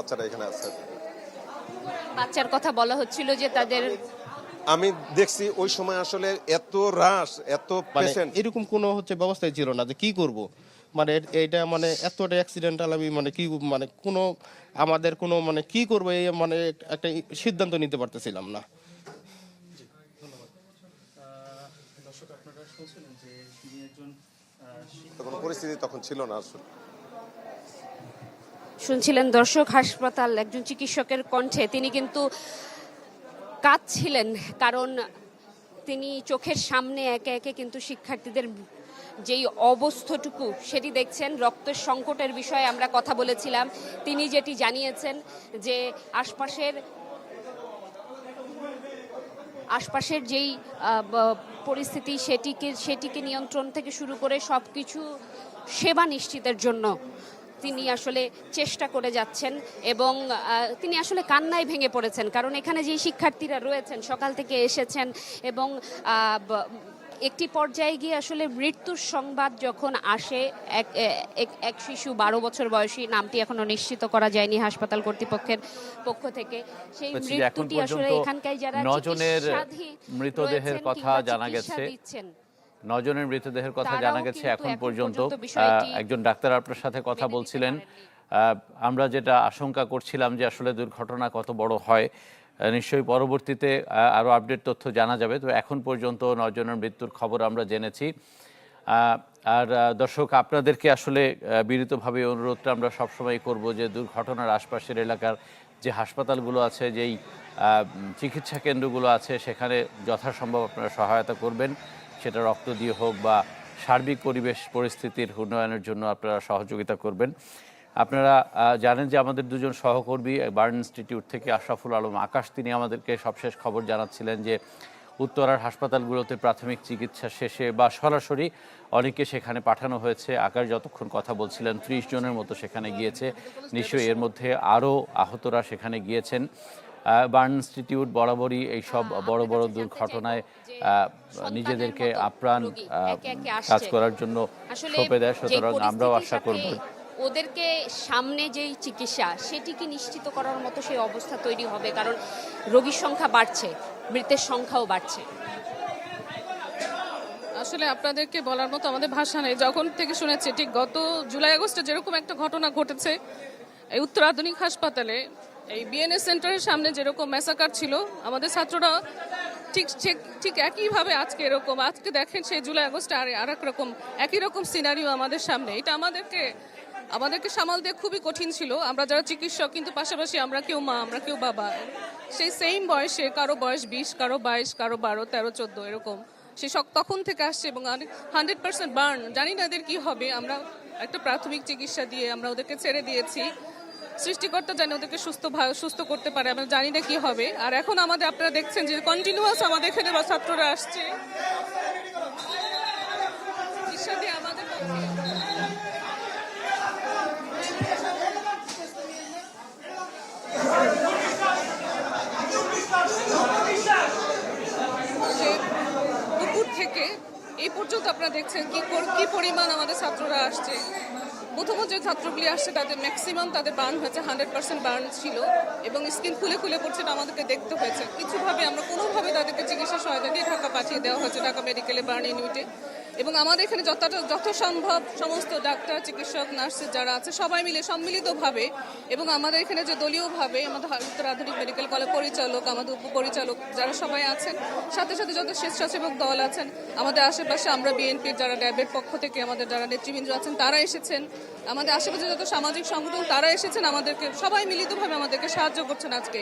বাচ্চারা এখানে আছে। বাচ্চার কথা বলা হচ্ছিল যে তাদের আমি দেখছি ওই সময় আসলে এত রাশ এত মানে পেশেন্ট এরকম কোনো হচ্ছে ব্যবস্থাই ছিল না যে কি করব। মানে এ- এইটা মানে এতটা অ্যাক্সিডেন্টাল আমি মানে কি মানে কোনো আমাদের কোনো মানে কি করব এই মানে একটা সিদ্ধান্ত নিতে পারতেছিলাম না। দর্শক আপনারা শুনছিলেন যে তিনি একজন আহ, কোনো পরিস্থিতি তখন ছিল না আসলে। শুনছিলেন দর্শক হাসপাতাল, একজন চিকিৎসকের কণ্ঠে। তিনি কিন্তু কাঁদছিলেন, কারণ তিনি চোখের সামনে একে একে কিন্তু শিক্ষার্থীদের যেই অবস্থাটুকু সেটি দেখছেন। রক্তের সংকটের বিষয়ে আমরা কথা বলেছিলাম। তিনি যেটি জানিয়েছেন যে আশপাশের আশপাশের যেই পরিস্থিতি সেটিকে সেটিকে নিয়ন্ত্রণ থেকে শুরু করে সব কিছু সেবা নিশ্চিতের জন্য তিনি আসলে চেষ্টা করে যাচ্ছেন এবং তিনি আসলে কান্নায় ভেঙে পড়েছেন কারণ এখানে যে শিক্ষার্থীরা রয়েছেন সকাল থেকে এসেছেন এবং একটি পর্যায়ে গিয়ে আসলে মৃত্যুর সংবাদ যখন আসে এক এক- শিশু বারো বছর বয়সী নামটি এখনও নিশ্চিত করা যায়নি হাসপাতাল কর্তৃপক্ষের পক্ষ থেকে সেই মৃত্যুটি আসলে এখানকার যারা নজনের মৃতদেহের কথা জানা গেছে। নজনের মৃতদেহের কথা জানা গেছে এখন পর্যন্ত একজন ডাক্তার আপনার সাথে কথা বলছিলেন। আমরা যেটা আশঙ্কা করছিলাম যে আসলে দুর্ঘটনা কত বড় হয় নিশ্চয়ই পরবর্তীতে আরও আপডেট তথ্য জানা যাবে। তো এখন পর্যন্ত নজনের মৃত্যুর খবর আমরা জেনেছি। আর দর্শক আপনাদেরকে আসলে বিনীতভাবে অনুরোধটা আমরা সবসময় করব যে দুর্ঘটনার আশপাশের এলাকার যে হাসপাতালগুলো আছে যেই চিকিৎসা কেন্দ্রগুলো আছে সেখানে যথাসম্ভব আপনারা সহায়তা করবেন। সেটা রক্ত দিয়ে হোক বা সার্বিক পরিবেশ পরিস্থিতির উন্নয়নের জন্য আপনারা সহযোগিতা করবেন। আপনারা জানেন যে আমাদের দুজন সহকর্মী, বার্ন ইনস্টিটিউট থেকে আশরাফুল আলম আকাশ, তিনি আমাদেরকে সবশেষ খবর জানাচ্ছিলেন যে উত্তরার হাসপাতালগুলোতে প্রাথমিক চিকিৎসা শেষে বা সরাসরি অনেকে সেখানে পাঠানো হয়েছে। আকাশ যতক্ষণ কথা বলছিলেন, ত্রিশ জনের মতো সেখানে গিয়েছে। নিশ্চয়ই এর মধ্যে আরও আহতরা সেখানে গিয়েছেন। বার্ন ইনস্টিটিউট বরাবরই এই সব বড় বড় দুর্ঘটনায় নিজেদেরকে আপ্রাণ কাজ করার জন্য সঁপে দেয় সুতরাং আমরাও আশা করব। ওদেরকে সামনে যেই চিকিৎসা সেটিকে নিশ্চিত করার মতো সেই অবস্থা তৈরি হবে? কারণ রোগীর সংখ্যা বাড়ছে মৃতের সংখ্যাও বাড়ছে। আসলে আপনাদেরকে বলার মতো আমাদের ভাষা নেই। যখন থেকে শুনেছি ঠিক গত জুলাই আগস্টে যেরকম একটা ঘটনা ঘটেছে এই উত্তর আধুনিক হাসপাতালে এই বিএনএস সেন্টারের সামনে যেরকম ম্যাসাকার ছিল, আমাদের ছাত্ররা ঠিক ঠিক ঠিক একইভাবে আজকে এরকম, আজকে দেখেন সেই জুলাই আগস্টে আর আর এক রকম, একই রকম সিনারিও আমাদের সামনে। এটা আমাদেরকে আমাদেরকে সামাল দিয়ে খুবই কঠিন ছিল। আমরা যারা চিকিৎসক, কিন্তু পাশাপাশি আমরা কেউ মা, আমরা কেউ বাবা। সেই সেম বয়সে কারও বয়স বিশ, কারও বাইশ, কারও বারো, তেরো, চোদ্দ, এরকম। সে সব তখন থেকে আসছে এবং হান্ড্রেড পার্সেন্ট বার্ন জানি না এদের কী হবে। আমরা একটা প্রাথমিক চিকিৎসা দিয়ে আমরা ওদেরকে ছেড়ে দিয়েছি। সৃষ্টিকর্তা জানি ওদেরকে সুস্থ সুস্থ করতে পারে আমরা জানি না কি হবে। আর এখন আমাদের আপনারা দেখছেন যে কন্টিনিউয়াস আমাদের এখানে ছাত্ররা আসছে। আমাদের পক্ষে যে দুপুর থেকে এই পর্যন্ত আপনারা দেখছেন কি কি পরিমাণ আমাদের ছাত্ররা আসছে। প্রথমত যে ছাত্রগুলি আসছে, তাদের ম্যাক্সিমাম তাদের বার্ন হয়েছে হান্ড্রেড পার্সেন্ট বার্ন ছিল এবং স্কিন খুলে খুলে পড়ছে আমাদেরকে দেখতে হয়েছে। কিছুভাবে আমরা কোনোভাবে তাদেরকে চিকিৎসা সহায়তা দিয়ে ঢাকা পাঠিয়ে দেওয়া হয়েছে, ঢাকা মেডিকেলে বার্ন ইউনিটে এবং আমাদের এখানে যতটা যত সম্ভব সমস্ত ডাক্তার, চিকিৎসক নার্স যারা আছে, সবাই মিলে, সম্মিলিতভাবে এবং আমাদের এখানে যে দলীয়ভাবে আমাদের উত্তর আধুনিক মেডিকেল কলেজ পরিচালক, আমাদের উপপরিচালক যারা সবাই আছেন, সাথে সাথে যত স্বেচ্ছাসেবক দল আছেন, আমাদের আশেপাশে আমরা বিএনপির যারা ড্যাবের পক্ষ থেকে আমাদের যারা নেতৃবৃন্দ আছেন, তারা এসেছেন। আমাদের আশেপাশে যত সামাজিক সংগঠন, তারা এসেছেন, আমাদেরকে সবাই মিলিতভাবে আমাদেরকে সাহায্য করছেন আজকে।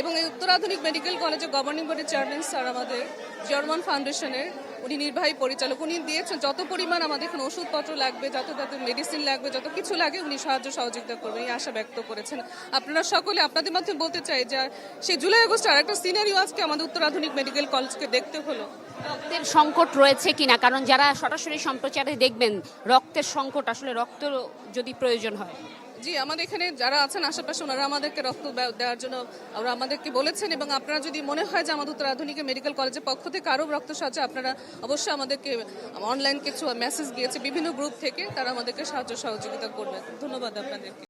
এবং এই উত্তর আধুনিক মেডিকেল কলেজের গভর্নিং বডির চেয়ারম্যান স্যার আমাদের জার্মান ফাউন্ডেশনের উনি নির্বাহী পরিচালক, উনি দিয়েছেন যত পরিমাণ আমাদের এখানে ওষুধপত্র লাগবে, যত যত মেডিসিন লাগবে, যত কিছু লাগে উনি সাহায্য সহযোগিতা করবেন, এই আশা ব্যক্ত করেছেন। আপনারা সকলে আপনাদের মাধ্যমে বলতে চাই যে সেই জুলাই আগস্টে আরেকটা সিনারিও আজকে আমাদের উত্তর আধুনিক মেডিকেল কলেজকে দেখতে হলো। রক্তের সংকট রয়েছে কিনা? কারণ যারা সরাসরি সম্প্রচারে দেখবেন, রক্তের সংকট, আসলে রক্ত যদি প্রয়োজন হয়। জি, আমাদের এখানে যারা আছেন আশেপাশে ওনারা আমাদেরকে রক্ত দেওয়ার জন্য ওরা আমাদেরকে বলেছেন এবং আপনারা যদি মনে হয় যে আমাদের উত্তর আধুনিক মেডিকেল কলেজের পক্ষ থেকে আরও রক্ত সাহায্য, আপনারা অবশ্যই আমাদেরকে অনলাইন কিছু মেসেজ গিয়েছে বিভিন্ন গ্রুপ থেকে তারা আমাদেরকে সাহায্য সহযোগিতা করবে ধন্যবাদ আপনাদেরকে।